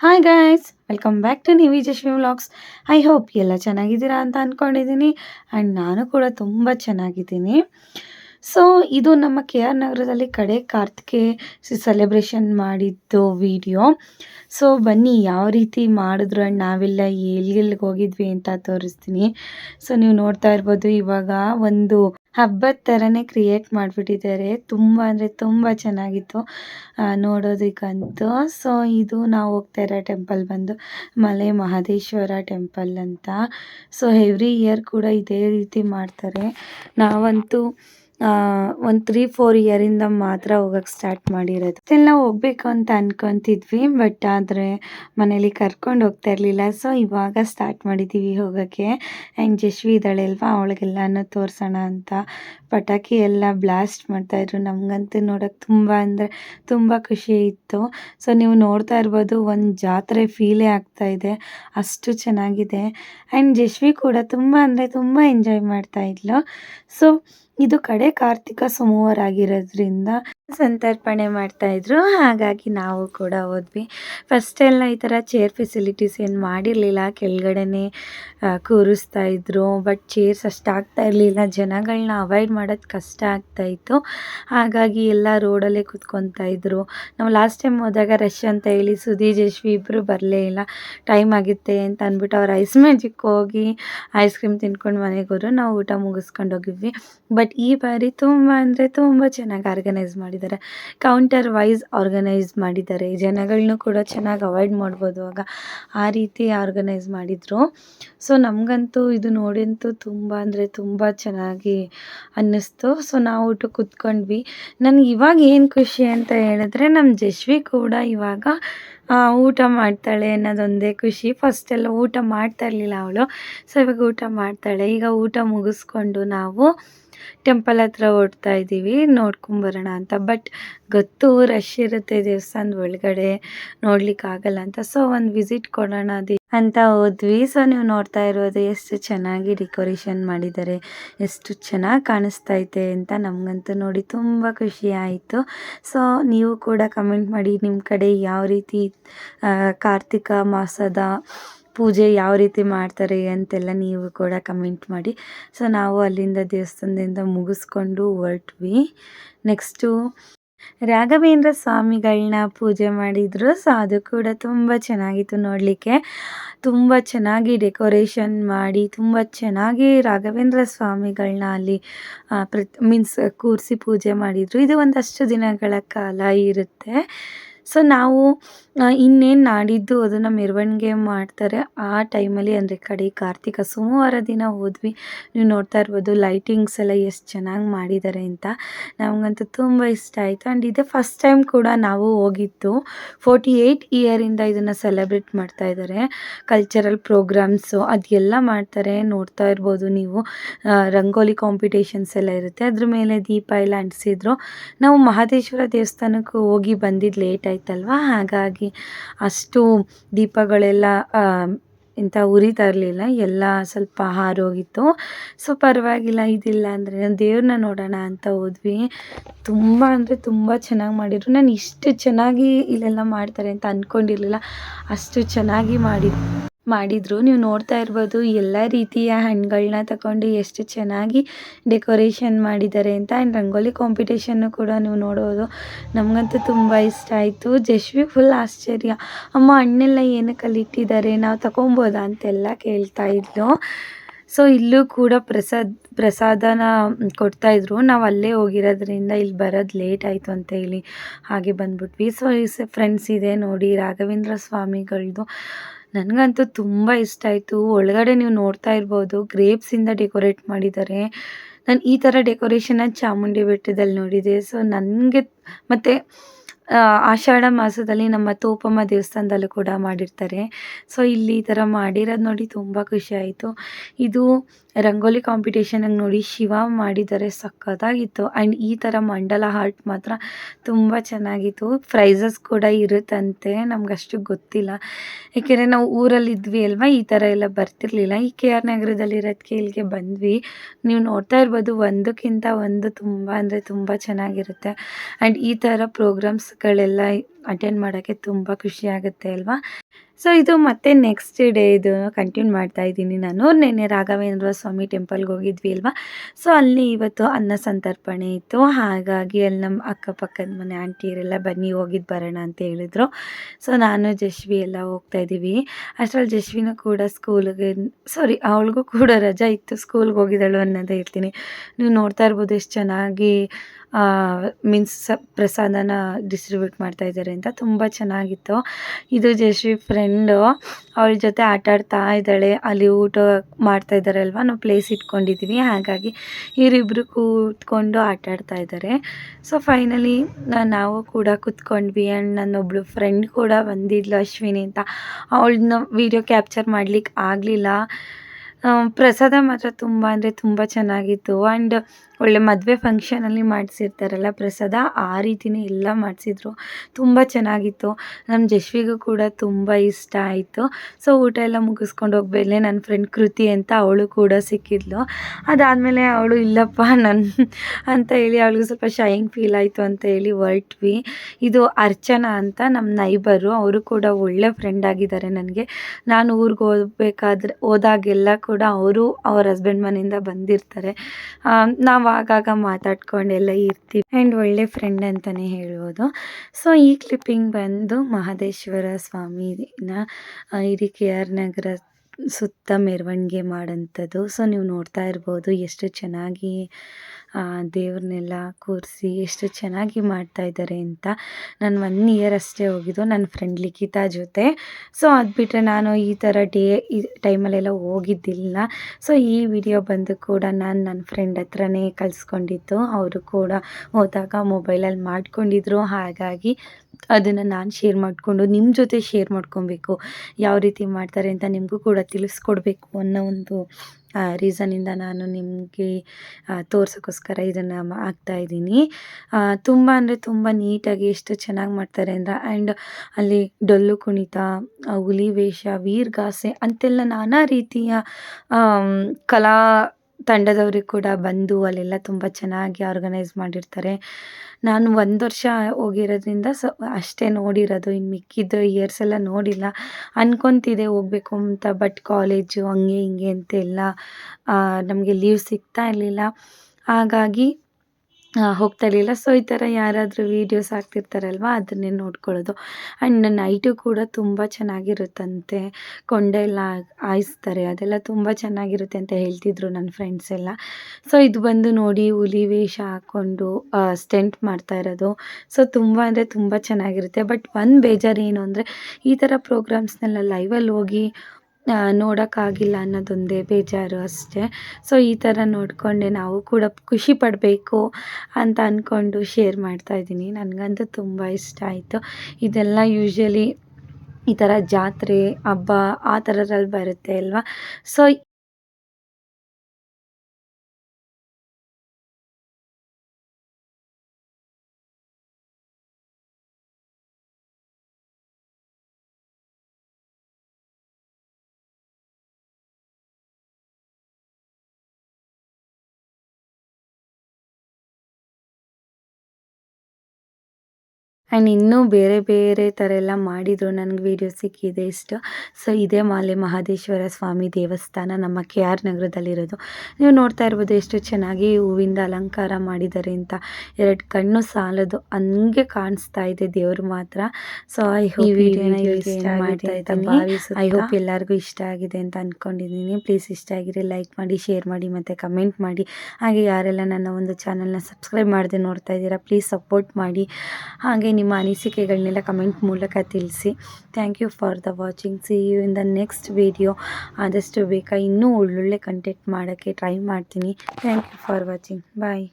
Hi guys welcome back to ನೀವು Jashvi vlogs I hope ಎಲ್ಲ ಚೆನ್ನಾಗಿದ್ದೀರಾ ಅಂತ ಅಂದ್ಕೊಂಡಿದ್ದೀನಿ ಆ್ಯಂಡ್ ನಾನು ಕೂಡ ತುಂಬ ಚೆನ್ನಾಗಿದ್ದೀನಿ. ಸೊ ಇದು ನಮ್ಮ ಕೆ ಆರ್ ನಗರದಲ್ಲಿ ಕಡೆ ಕಾರ್ತಿಕೆ ಸೆಲೆಬ್ರೇಷನ್ ಮಾಡಿದ್ದು ವಿಡಿಯೋ ಸೊ ಬನ್ನಿ ಯಾವ ರೀತಿ ಮಾಡಿದ್ರು ಆ್ಯಂಡ್ ನಾವೆಲ್ಲ ಎಲ್ಲಿಗೆ ಹೋಗಿದ್ವಿ ಅಂತ ತೋರಿಸ್ತೀನಿ. ಸೊ ನೀವು ನೋಡ್ತಾ ಇರ್ಬೋದು ಇವಾಗ ಒಂದು ಹಬ್ಬದ ಥರನೇ ಕ್ರಿಯೇಟ್ ಮಾಡಿಬಿಟ್ಟಿದ್ದಾರೆ. ತುಂಬ ಅಂದರೆ ತುಂಬ ಚೆನ್ನಾಗಿತ್ತು. ನೋಡೋದಕ್ಕಂತೂ. ಸೊ ಇದು ನಾವು ಹೋಗ್ತಾ ಇರೋ ಟೆಂಪಲ್ ಬಂದು ಮಲೆ ಮಹದೇಶ್ವರ ಟೆಂಪಲ್ ಅಂತ. ಸೊ ಎವ್ರಿ ಇಯರ್ ಕೂಡ ಇದೇ ರೀತಿ ಮಾಡ್ತಾರೆ. ನಾವಂತೂ ಒಂದು ತ್ರೀ ಫೋರ್ ಇಯರಿಂದ ಮಾತ್ರ ಹೋಗಕ್ಕೆ ಸ್ಟಾರ್ಟ್ ಮಾಡಿರೋದು. ಎಲ್ಲ ಹೋಗ್ಬೇಕು ಅಂತ ಅನ್ಕೊಂತಿದ್ವಿ ಬಟ್ ಆದರೆ ಮನೇಲಿ ಕರ್ಕೊಂಡು ಹೋಗ್ತಾ ಇರಲಿಲ್ಲ. ಸೊ ಇವಾಗ ಸ್ಟಾರ್ಟ್ ಮಾಡಿದ್ದೀವಿ ಹೋಗೋಕ್ಕೆ. ಆ್ಯಂಡ್ ಜಶ್ವಿ ಇದಾಳೆ ಅಲ್ವಾ ಅವಳಿಗೆಲ್ಲನೂ ತೋರಿಸೋಣ ಅಂತ. ಪಟಾಕಿ ಎಲ್ಲ ಬ್ಲಾಸ್ಟ್ ಮಾಡ್ತಾಯಿದ್ರು ನಮಗಂತೂ ನೋಡೋಕೆ ತುಂಬ ಅಂದರೆ ತುಂಬ ಖುಷಿ ಇತ್ತು. ಸೊ ನೀವು ನೋಡ್ತಾ ಇರ್ಬೋದು, ಒಂದು ಜಾತ್ರೆ ಫೀಲೇ ಆಗ್ತಾ ಇದೆ. ಅಷ್ಟು ಚೆನ್ನಾಗಿದೆ. ಆ್ಯಂಡ್ ಜಶ್ವಿ ಕೂಡ ತುಂಬ ಅಂದರೆ ತುಂಬ ಎಂಜಾಯ್ ಮಾಡ್ತಾ ಇದ್ಲು. ಸೊ ಇದು ಕಡೆ ಕಾರ್ತಿಕ ಸೋಮವಾರ ಆಗಿರೋದ್ರಿಂದ ಸಂತರ್ಪಣೆ ಮಾಡ್ತಾ ಇದ್ರು. ಹಾಗಾಗಿ ನಾವು ಕೂಡ ಹೋದ್ವಿ. ಫಸ್ಟ್ ಎಲ್ಲ ಈ ಥರ ಚೇರ್ ಫೆಸಿಲಿಟೀಸ್ ಏನು ಮಾಡಿರಲಿಲ್ಲ. ಕೆಳಗಡೆನೆ ಕೂರಿಸ್ತಾ ಇದ್ರು. ಬಟ್ ಚೇರ್ಸ್ ಅಷ್ಟು ಆಗ್ತಾ ಇರಲಿಲ್ಲ. ಜನಗಳನ್ನ ಅವಾಯ್ಡ್ ಮಾಡೋದು ಕಷ್ಟ ಆಗ್ತಾ ಇತ್ತು. ಹಾಗಾಗಿ ಎಲ್ಲ ರೋಡಲ್ಲೇ ಕುತ್ಕೊತಾ ಇದ್ರು. ನಾವು ಲಾಸ್ಟ್ ಟೈಮ್ ಹೋದಾಗ ರಶ್ ಅಂತ ಹೇಳಿ ಸುದಿ ಜಶ್ವಿ ಇಬ್ಬರು ಬರಲೇ ಇಲ್ಲ. ಟೈಮ್ ಆಗುತ್ತೆ ಅಂತ ಅಂದ್ಬಿಟ್ಟು ಅವ್ರು ಐಸ್ ಮ್ಯಾಜಿಕ್ ಹೋಗಿ ಐಸ್ ಕ್ರೀಮ್ ತಿನ್ಕೊಂಡು ಮನೆಗೆ ಹೋದ್ರು. ನಾವು ಊಟ ಮುಗಿಸ್ಕೊಂಡು ಹೋಗಿದ್ವಿ. ಬಟ್ ಈ ಬಾರಿ ತುಂಬ ಅಂದರೆ ತುಂಬ ಚೆನ್ನಾಗಿ ಆರ್ಗನೈಸ್ ಮಾಡಿದ್ದಾರೆ. ಕೌಂಟರ್ ವೈಸ್ ಆರ್ಗನೈಸ್ ಮಾಡಿದ್ದಾರೆ. ಜನಗಳನ್ನೂ ಕೂಡ ಚೆನ್ನಾಗಿ ಅವಾಯ್ಡ್ ಮಾಡ್ಬೋದು ಆಗ. ಆ ರೀತಿ ಆರ್ಗನೈಸ್ ಮಾಡಿದರು. ಸೊ ನಮಗಂತೂ ಇದು ನೋಡಿಂತೂ ತುಂಬ ಅಂದರೆ ತುಂಬ ಚೆನ್ನಾಗಿ ಅನ್ನಿಸ್ತು. ಸೊ ನಾವು ಊಟ ಕೂತ್ಕೊಂಡ್ವಿ. ನನಗೆ ಇವಾಗ ಏನು ಖುಷಿ ಅಂತ ಹೇಳಿದ್ರೆ ನಮ್ಮ ಜಶ್ವಿ ಕೂಡ ಇವಾಗ ಊಟ ಮಾಡ್ತಾಳೆ ಅನ್ನೋದೊಂದೇ ಖುಷಿ. ಫಸ್ಟೆಲ್ಲ ಊಟ ಮಾಡ್ತಾ ಇರಲಿಲ್ಲ ಅವಳು. ಸೊ ಇವಾಗ ಊಟ ಮಾಡ್ತಾಳೆ. ಈಗ ಊಟ ಮುಗಿಸ್ಕೊಂಡು ನಾವು ಟೆಂಪಲ್ ಹತ್ರ ಓಡ್ತಾ ಇದ್ದೀವಿ ನೋಡ್ಕೊಂಬರೋಣ ಅಂತ. ಬಟ್ ಗೊತ್ತು ರಶ್ ಇರುತ್ತೆ ದೇವಸ್ಥಾನದ ಒಳಗಡೆ ನೋಡ್ಲಿಕ್ಕಾಗಲ್ಲ ಅಂತ. ಸೊ ಒಂದು ವಿಸಿಟ್ ಕೊಡೋಣ ಅದೇ ಅಂತ ಹೋದ್ವಿ. ಸೊ ನೀವು ನೋಡ್ತಾ ಇರೋದು ಎಷ್ಟು ಚೆನ್ನಾಗಿ ಡೆಕೋರೇಷನ್ ಮಾಡಿದ್ದಾರೆ, ಎಷ್ಟು ಚೆನ್ನಾಗಿ ಕಾಣಿಸ್ತಾ ಐತೆ ಅಂತ ನಮಗಂತೂ ನೋಡಿ ತುಂಬ ಖುಷಿ ಆಯಿತು. ಸೊ ನೀವು ಕೂಡ ಕಮೆಂಟ್ ಮಾಡಿ ನಿಮ್ಮ ಕಡೆ ಯಾವ ರೀತಿ ಕಾರ್ತಿಕ ಮಾಸದ ಪೂಜೆ ಯಾವ ರೀತಿ ಮಾಡ್ತಾರೆ ಅಂತೆಲ್ಲ ನೀವು ಕೂಡ ಕಮೆಂಟ್ ಮಾಡಿ. ಸೊ ನಾವು ಅಲ್ಲಿಂದ ದೇವಸ್ಥಾನದಿಂದ ಮುಗಿಸ್ಕೊಂಡು ಹೊರಟ್ವಿ. ನೆಕ್ಸ್ಟು ರಾಘವೇಂದ್ರ ಸ್ವಾಮಿಗಳನ್ನ ಪೂಜೆ ಮಾಡಿದರು. ಸೊ ಅದು ಕೂಡ ತುಂಬ ಚೆನ್ನಾಗಿತ್ತು ನೋಡಲಿಕ್ಕೆ. ತುಂಬ ಚೆನ್ನಾಗಿ ಡೆಕೋರೇಷನ್ ಮಾಡಿ, ತುಂಬ ಚೆನ್ನಾಗಿ ರಾಘವೇಂದ್ರ ಸ್ವಾಮಿಗಳನ್ನ ಅಲ್ಲಿ ಪ್ರತಿ ಮೀನ್ಸ್ ಕೂರಿಸಿ ಪೂಜೆ ಮಾಡಿದರು. ಇದು ಒಂದಷ್ಟು ದಿನಗಳ ಕಾಲ ಇರುತ್ತೆ. ಸೊ ನಾವು ಇನ್ನೇನು ನಾಡಿದ್ದು ಅದನ್ನು ಮೆರವಣಿಗೆ ಮಾಡ್ತಾರೆ. ಆ ಟೈಮಲ್ಲಿ ಅಂದರೆ ಕಡೆ ಕಾರ್ತಿಕ ಸೋಮವಾರ ದಿನ ಹೋದ್ವಿ. ನೀವು ನೋಡ್ತಾ ಇರ್ಬೋದು ಲೈಟಿಂಗ್ಸ್ ಎಲ್ಲ ಎಷ್ಟು ಚೆನ್ನಾಗಿ ಮಾಡಿದ್ದಾರೆ ಅಂತ. ನಮಗಂತೂ ತುಂಬ ಇಷ್ಟ ಆಯಿತು. ಆ್ಯಂಡ್ ಇದೇ ಫಸ್ಟ್ ಟೈಮ್ ಕೂಡ ನಾವು ಹೋಗಿದ್ದು. ಫೋರ್ಟಿ ಏಯ್ಟ್ ಇಯರಿಂದ ಇದನ್ನು ಸೆಲೆಬ್ರೇಟ್ ಮಾಡ್ತಾ ಇದ್ದಾರೆ ಕಲ್ಚರಲ್ ಪ್ರೋಗ್ರಾಮ್ಸು ಅದೆಲ್ಲ ಮಾಡ್ತಾರೆ. ನೋಡ್ತಾ ಇರ್ಬೋದು ನೀವು. ರಂಗೋಲಿ ಕಾಂಪಿಟೇಷನ್ಸ್ ಎಲ್ಲ ಇರುತ್ತೆ. ಅದ್ರ ಮೇಲೆ ದೀಪ ಎಲ್ಲ ಅಂಟಿಸಿದ್ರು. ನಾವು ಮಹದೇಶ್ವರ ದೇವಸ್ಥಾನಕ್ಕೆ ಹೋಗಿ ಬಂದಿದ್ದು ಲೇಟ್ ಆಯ್ತಲ್ವಾ? ಹಾಗಾಗಿ ಅಷ್ಟು ದೀಪಗಳೆಲ್ಲ ಎಂಥ ಉರಿತಾ ಇರಲಿಲ್ಲ ಎಲ್ಲ ಸ್ವಲ್ಪ ಹಾರೋಗಿತ್ತು. ಸೊ, ಪರವಾಗಿಲ್ಲ, ಇದಿಲ್ಲ ಅಂದರೆ ದೇವ್ರನ್ನ ನೋಡೋಣ ಅಂತ ಹೋದ್ವಿ. ತುಂಬ ಅಂದರೆ ತುಂಬ ಚೆನ್ನಾಗಿ ಮಾಡಿದ್ರು. ನಾನು ಇಷ್ಟು ಚೆನ್ನಾಗಿ ಇಲ್ಲೆಲ್ಲ ಮಾಡ್ತಾರೆ ಅಂತ ಅಂದ್ಕೊಂಡಿರಲಿಲ್ಲ ಅಷ್ಟು ಚೆನ್ನಾಗಿ ಮಾಡಿ ಮಾಡಿದರು. ನೀವು ನೋಡ್ತಾ ಇರ್ಬೋದು, ಎಲ್ಲ ರೀತಿಯ ಹಣ್ಣುಗಳನ್ನ ತಗೊಂಡು ಎಷ್ಟು ಚೆನ್ನಾಗಿ ಡೆಕೋರೇಷನ್ ಮಾಡಿದ್ದಾರೆ ಅಂತ. ಆ್ಯಂಡ್ ರಂಗೋಲಿ ಕಾಂಪಿಟೇಷನ್ನು ಕೂಡ ನೀವು ನೋಡೋದು ನಮಗಂತೂ ತುಂಬ ಇಷ್ಟ ಆಯಿತು. ಜಶ್ವಿ ಫುಲ್ ಆಶ್ಚರ್ಯ. ಅಮ್ಮ, ಹಣ್ಣೆಲ್ಲ ಏನಕ್ಕೆ ಅಲ್ಲಿ ಇಟ್ಟಿದ್ದಾರೆ? ನಾವು ತಗೊಬೋದಾ ಅಂತೆಲ್ಲ ಕೇಳ್ತಾ ಇದ್ಲು. ಸೊ ಇಲ್ಲೂ ಕೂಡ ಪ್ರಸಾದ್, ಪ್ರಸಾದನ ಕೊಡ್ತಾಯಿದ್ರು ನಾವು ಅಲ್ಲೇ ಹೋಗಿರೋದ್ರಿಂದ ಇಲ್ಲಿ ಬರೋದು ಲೇಟ್ ಆಯಿತು ಅಂತ ಹೇಳಿ ಹಾಗೆ ಬಂದ್ಬಿಟ್ವಿ. ಸೊ ಫ್ರೆಂಡ್ಸ್ ಇದೆ ನೋಡಿ, ರಾಘವೇಂದ್ರ ಸ್ವಾಮಿಗಳದ್ದು ನನಗಂತೂ ತುಂಬ ಇಷ್ಟ ಆಯಿತು. ಒಳಗಡೆ ನೀವು ನೋಡ್ತಾ ಇರ್ಬೋದು ಗ್ರೇಪ್ಸಿಂದ ಡೆಕೋರೇಟ್ ಮಾಡಿದ್ದಾರೆ. ನಾನು ಈ ಥರ ಡೆಕೋರೇಷನ್ನ ಚಾಮುಂಡಿ ಬೆಟ್ಟದಲ್ಲಿ ನೋಡಿದೆ. ಸೊ ನನಗೆ ಮತ್ತು ಆಷಾಢ ಮಾಸದಲ್ಲಿ ನಮ್ಮ ತೋಪಮ್ಮ ದೇವಸ್ಥಾನದಲ್ಲೂ ಕೂಡ ಮಾಡಿರ್ತಾರೆ. ಸೊ ಇಲ್ಲಿ ಈ ಥರ ಮಾಡಿರೋದು ನೋಡಿ ತುಂಬ ಖುಷಿ ಆಯಿತು. ಇದು ರಂಗೋಲಿ ಕಾಂಪಿಟೇಷನಾಗ ನೋಡಿ ಶಿವ ಮಾಡಿದರೆ ಸಖತ್ತಾಗಿತ್ತು. ಆ್ಯಂಡ್ ಈ ಥರ ಮಂಡಲ ಹಾರ್ಟ್ ಮಾತ್ರ ತುಂಬ ಚೆನ್ನಾಗಿತ್ತು. ಪ್ರೈಸಸ್ ಕೂಡ ಇರುತ್ತಂತೆ ನಮ್ಗೆ ಅಷ್ಟು ಗೊತ್ತಿಲ್ಲ. ಏಕೆಂದರೆ ನಾವು ಊರಲ್ಲಿ ಇದ್ವಿ ಅಲ್ವಾ, ಈ ಥರ ಎಲ್ಲ ಬರ್ತಿರ್ಲಿಲ್ಲ. ಈ ಕೆ ಆರ್ ನಗರದಲ್ಲಿರೋದಕ್ಕೆ ಇಲ್ಲಿಗೆ ಬಂದ್ವಿ. ನೀವು ನೋಡ್ತಾ ಇರ್ಬೋದು, ಒಂದಕ್ಕಿಂತ ಒಂದು ತುಂಬ ಅಂದರೆ ತುಂಬ ಚೆನ್ನಾಗಿರುತ್ತೆ. ಆ್ಯಂಡ್ ಈ ಥರ ಪ್ರೋಗ್ರಾಮ್ಸ್ಗಳೆಲ್ಲ ಅಟೆಂಡ್ ಮಾಡೋಕ್ಕೆ ತುಂಬ ಖುಷಿ ಆಗುತ್ತೆ ಅಲ್ವಾ? ಸೊ ಇದು ಮತ್ತೆ ನೆಕ್ಸ್ಟ್ ಡೇ ಇದು ಕಂಟಿನ್ಯೂ ಮಾಡ್ತಾ ಇದ್ದೀನಿ ನಾನು. ನಿನ್ನೆ ರಾಘವೇಂದ್ರ ಸ್ವಾಮಿ ಟೆಂಪಲ್ಗೆ ಹೋಗಿದ್ವಿ ಅಲ್ವಾ? ಸೊ ಅಲ್ಲಿ ಇವತ್ತು ಅನ್ನ ಸಂತರ್ಪಣೆ ಇತ್ತು. ಹಾಗಾಗಿ ಅಲ್ಲಿ ನಮ್ಮ ಅಕ್ಕಪಕ್ಕದ ಮನೆ ಆಂಟಿಯರೆಲ್ಲ ಬನ್ನಿ ಹೋಗಿದ್ದು ಬರೋಣ ಅಂತ ಹೇಳಿದ್ರು. ಸೊ ನಾನು, ಜಶ್ವಿ ಎಲ್ಲ ಹೋಗ್ತಾ ಇದ್ದೀವಿ. ಅಷ್ಟರಲ್ಲಿ ಜಶ್ವಿನೂ ಕೂಡ ಸ್ಕೂಲ್ಗೆ ಸಾರಿ ಅವಳಿಗೂ ಕೂಡ ರಜಾ ಇತ್ತು. ಸ್ಕೂಲ್ಗೆ ಹೋಗಿದ್ದಾಳು ಅನ್ನೋದೇ ಹೇಳ್ತೀನಿ. ನೀವು ನೋಡ್ತಾ ಇರ್ಬೋದು, ಎಷ್ಟು ಚೆನ್ನಾಗಿ ಮೀನ್ಸ್ ಪ್ರಸಾದನ ಡಿಸ್ಟ್ರಿಬ್ಯೂಟ್ ಮಾಡ್ತಾ ಇದ್ದಾರೆ ಅಂತ ತುಂಬ ಚೆನ್ನಾಗಿತ್ತು. ಇದು ಜಯಶ್ರೀ ಫ್ರೆಂಡು ಅವಳ ಜೊತೆ ಆಟ ಆಡ್ತಾ ಇದ್ದಾಳೆ. ಅಲ್ಲಿ ಊಟ ಮಾಡ್ತಾ ಇದ್ದಾರಲ್ವ? ನಾವು ಪ್ಲೇಸ್ ಇಟ್ಕೊಂಡಿದ್ದೀವಿ. ಹಾಗಾಗಿ ಇವರಿಬ್ಬರು ಕೂತ್ಕೊಂಡು ಆಟ ಆಡ್ತಾ ಇದ್ದಾರೆ. ಸೊ ಫೈನಲಿ ನಾವು ಕೂಡ ಕೂತ್ಕೊಂಡ್ವಿ ಆ್ಯಂಡ್ ನನ್ನೊಬ್ಳು ಫ್ರೆಂಡ್ ಕೂಡ ಬಂದಿದ್ಲು ಅಶ್ವಿನಿ ಅಂತ. ಅವಳನ್ನ ವೀಡಿಯೋ ಕ್ಯಾಪ್ಚರ್ ಮಾಡ್ಲಿಕ್ಕೆ ಆಗಲಿಲ್ಲ. ಪ್ರಸಾದ ಮಾತ್ರ ತುಂಬ ಅಂದರೆ ತುಂಬ ಚೆನ್ನಾಗಿತ್ತು. ಆ್ಯಂಡ್ ಒಳ್ಳೆ ಮದುವೆ ಫಂಕ್ಷನಲ್ಲಿ ಮಾಡಿಸಿರ್ತಾರಲ್ಲ ಪ್ರಸಾದ, ಆ ರೀತಿನೇ ಎಲ್ಲ ಮಾಡಿಸಿದ್ರು. ತುಂಬ ಚೆನ್ನಾಗಿತ್ತು. ನಮ್ಮ ಜಶ್ವಿಗೂ ಕೂಡ ತುಂಬ ಇಷ್ಟ ಆಯಿತು. ಸೊ ಊಟ ಎಲ್ಲ ಮುಗಿಸ್ಕೊಂಡು ಹೋಗ್ಬೇಲೆ ನನ್ನ ಫ್ರೆಂಡ್ ಕೃತಿ ಅಂತ ಅವಳು ಕೂಡ ಸಿಕ್ಕಿದ್ಲು. ಅದಾದಮೇಲೆ ಅವಳು, ಇಲ್ಲಪ್ಪ ನನ್ನ ಅಂತ ಹೇಳಿ ಅವಳಿಗೆ ಸ್ವಲ್ಪ ಶೈಂಗ್ ಫೀಲ್ ಆಯಿತು ಅಂತ ಹೇಳಿ ಹೊರಟ್ವಿ. ಇದು ಅರ್ಚನಾ ಅಂತ ನಮ್ಮ ನೈಬರು ಅವರು ಕೂಡ ಒಳ್ಳೆ ಫ್ರೆಂಡ್ ಆಗಿದ್ದಾರೆ ನನಗೆ. ನಾನು ಊರಿಗೆ ಹೋಗ್ಬೇಕಾದ್ರೆ, ಹೋದಾಗೆಲ್ಲ ಕೂಡ ಅವರು ಅವ್ರ ಹಸ್ಬೆಂಡ್ ಮನೆಯಿಂದ ಬಂದಿರ್ತಾರೆ. ನಾವು ಆಗಾಗ ಮಾತಾಡ್ಕೊಂಡೆಲ್ಲ ಇರ್ತೀವಿ. ಆ್ಯಂಡ್ ಒಳ್ಳೆ ಫ್ರೆಂಡ್ ಅಂತಲೇ ಹೇಳ್ಬೋದು. ಸೊ ಈ ಕ್ಲಿಪ್ಪಿಂಗ್ ಬಂದು ಮಹದೇಶ್ವರ ಸ್ವಾಮಿನ ಇರಿ ಕೆ ಆರ್ ನಗರ ಸುತ್ತ ಮೆರವಣಿಗೆ ಮಾಡೋಂಥದ್ದು ಸೊ ನೀವು ನೋಡ್ತಾ ಇರ್ಬೋದು ಎಷ್ಟು ಚೆನ್ನಾಗಿ ದೇವ್ರನ್ನೆಲ್ಲ ಕೂರಿಸಿ ಎಷ್ಟು ಚೆನ್ನಾಗಿ ಮಾಡ್ತಾ ಇದ್ದಾರೆ ಅಂತ ನಾನು ಒನ್ ಇಯರ್ ಅಷ್ಟೇ ಹೋಗಿದ್ದು ನನ್ನ ಫ್ರೆಂಡ್ ಲಿಖಿತಾ ಜೊತೆ. ಸೊ ಅದು ಬಿಟ್ಟರೆ ನಾನು ಈ ಥರ ಡೇ ಈ ಟೈಮಲ್ಲೆಲ್ಲ ಹೋಗಿದ್ದಿಲ್ಲ. ಸೊ ಈ ವಿಡಿಯೋ ಬಂದು ಕೂಡ ನಾನು ನನ್ನ ಫ್ರೆಂಡ್ ಹತ್ರನೇ ಕಲಿಸ್ಕೊಂಡಿದ್ದು ಅವರು ಕೂಡ ಹೋದಾಗ ಮೊಬೈಲಲ್ಲಿ ಮಾಡ್ಕೊಂಡಿದ್ರು. ಹಾಗಾಗಿ ಅದನ್ನು ನಾನು ಶೇರ್ ಮಾಡಿಕೊಂಡು ನಿಮ್ಮ ಜೊತೆ ಶೇರ್ ಮಾಡ್ಕೊಬೇಕು. ಯಾವ ರೀತಿ ಮಾಡ್ತಾರೆ ಅಂತ ನಿಮಗೂ ಕೂಡ ತಿಳಿಸ್ಕೊಡ್ಬೇಕು ಅನ್ನೋ ಒಂದು ರೀಸನಿಂದ ನಾನು ನಿಮಗೆ ತೋರ್ಸೋಕ್ಕೋಸ್ಕರ ಇದನ್ನು ಇದ್ದೀನಿ. ತುಂಬ ಅಂದರೆ ತುಂಬ ನೀಟಾಗಿ ಎಷ್ಟು ಚೆನ್ನಾಗಿ ಮಾಡ್ತಾರೆ ಅಂದ್ರೆ ಆ್ಯಂಡ್ ಅಲ್ಲಿ ಡೊಳ್ಳು ಕುಣಿತ, ಹುಲಿ ವೇಷ, ವೀರಗಾಸೆ ಅಂತೆಲ್ಲ ನಾನಾ ರೀತಿಯ ಕಲಾ ತಂಡದವ್ರಿಗೆ ಕೂಡ ಬಂದು ಅಲ್ಲೆಲ್ಲ ತುಂಬ ಚೆನ್ನಾಗಿ ಆರ್ಗನೈಸ್ ಮಾಡಿರ್ತಾರೆ. ನಾನು ಒಂದು ವರ್ಷ ಹೋಗಿರೋದ್ರಿಂದ ಸ, ಅಷ್ಟೇ ನೋಡಿರೋದು. ಇನ್ನು ಮಿಕ್ಕಿದ್ದು ಇಯರ್ಸ್ ಎಲ್ಲ ನೋಡಿಲ್ಲ. ಅನ್ಕೊತಿದ್ದೆ ಹೋಗ್ಬೇಕು ಅಂತ ಬಟ್ ಕಾಲೇಜು ಹಂಗೆ ಹಿಂಗೆ ಅಂತೆಲ್ಲ ನಮಗೆ ಲೀವ್ ಸಿಗ್ತಾ ಇರಲಿಲ್ಲ. ಹಾಗಾಗಿ ಹೋಗ್ತಾ ಇರಲಿಲ್ಲ. ಸೊ ಈ ಥರ ಯಾರಾದರೂ ವೀಡಿಯೋಸ್ ಹಾಕ್ತಿರ್ತಾರಲ್ವ, ಅದನ್ನೇ ನೋಡ್ಕೊಳ್ಳೋದು. ಆ್ಯಂಡ್ ನೈಟು ಕೂಡ ತುಂಬ ಚೆನ್ನಾಗಿರುತ್ತಂತೆ. ಕೊಂಡೆ ಎಲ್ಲ ಹಾಯಿಸ್ತಾರೆ, ಅದೆಲ್ಲ ತುಂಬ ಚೆನ್ನಾಗಿರುತ್ತೆ ಅಂತ ಹೇಳ್ತಿದ್ರು ನನ್ನ ಫ್ರೆಂಡ್ಸ್ ಎಲ್ಲ. ಸೊ ಇದು ಬಂದು ನೋಡಿ ಹುಲಿ ವೇಷ ಹಾಕ್ಕೊಂಡು ಸ್ಟೆಂಟ್ ಮಾಡ್ತಾ ಇರೋದು. ಸೊ ತುಂಬ ಅಂದರೆ ತುಂಬ ಚೆನ್ನಾಗಿರುತ್ತೆ. ಬಟ್ ಒಂದು ಬೇಜಾರು ಏನು ಅಂದರೆ, ಈ ಥರ ಪ್ರೋಗ್ರಾಮ್ಸ್ನೆಲ್ಲ ಲೈವಲ್ಲಿ ಹೋಗಿ ನೋಡೋಕ್ಕಾಗಿಲ್ಲ ಅನ್ನೋದೊಂದೇ ಬೇಜಾರು ಅಷ್ಟೇ. ಸೊ ಈ ಥರ ನೋಡಿಕೊಂಡೆ ನಾವು ಕೂಡ ಖುಷಿ ಪಡಬೇಕು ಅಂತ ಅಂದ್ಕೊಂಡು ಶೇರ್ ಮಾಡ್ತಾಯಿದ್ದೀನಿ ನನಗಂತೂ ತುಂಬ ಇಷ್ಟ ಆಯಿತು. ಇದೆಲ್ಲ ಯೂಶ್ವಲಿ ಈ ಥರ ಜಾತ್ರೆ, ಹಬ್ಬ ಆ ಥರದ್ರಲ್ಲಿ ಬರುತ್ತೆ ಅಲ್ವಾ? ಸೊ ಆ್ಯಂಡ್ ಇನ್ನೂ ಬೇರೆ ಬೇರೆ ಥರ ಎಲ್ಲ ಮಾಡಿದರು. ನನಗೆ ವೀಡಿಯೋ ಸಿಕ್ಕಿದೆ ಇಷ್ಟ. ಸೊ ಇದೇ ಮಾಲೆ ಮಹದೇಶ್ವರ ಸ್ವಾಮಿ ದೇವಸ್ಥಾನ ನಮ್ಮ ಕೆ ಆರ್ ನಗರದಲ್ಲಿರೋದು. ನೀವು ನೋಡ್ತಾ ಇರ್ಬೋದು ಎಷ್ಟು ಚೆನ್ನಾಗಿ ಹೂವಿಂದ ಅಲಂಕಾರ ಮಾಡಿದ್ದಾರೆ ಅಂತ. ಎರಡು ಕಣ್ಣು ಸಾಲದು. ಹಂಗೆ ಕಾಣಿಸ್ತಾ ಇದೆ ದೇವರು ಮಾತ್ರ. So I hope I hope ಎಲ್ಲರಿಗೂ ಇಷ್ಟ ಆಗಿದೆ ಅಂತ ಅಂದ್ಕೊಂಡಿದ್ದೀನಿ ಪ್ಲೀಸ್ ಇಷ್ಟ ಆಗಿರಿ ಲೈಕ್ ಮಾಡಿ ಶೇರ್ ಮಾಡಿ ಮತ್ತು ಕಮೆಂಟ್ ಮಾಡಿ. ಹಾಗೆ ಯಾರೆಲ್ಲ ನನ್ನ ಒಂದು ಚಾನಲ್ನ ಸಬ್ಸ್ಕ್ರೈಬ್ ಮಾಡದೆ ನೋಡ್ತಾ ಇದ್ದೀರಾ ಪ್ಲೀಸ್ ಸಪೋರ್ಟ್ ಮಾಡಿ. ಹಾಗೆ ನಿಮ್ಮ ಅನಿಸಿಕೆಗಳನ್ನೆಲ್ಲ ಕಮೆಂಟ್ ಮೂಲಕ ತಿಳಿಸಿ. Thank you for the watching see you in the next video ಆದಷ್ಟು ಬೇಕಾ ಇನ್ನೂ ಒಳ್ಳೊಳ್ಳೆ ಕಂಟೆಂಟ್ ಮಾಡೋಕ್ಕೆ ಟ್ರೈ ಮಾಡ್ತೀನಿ. Thank you for watching bye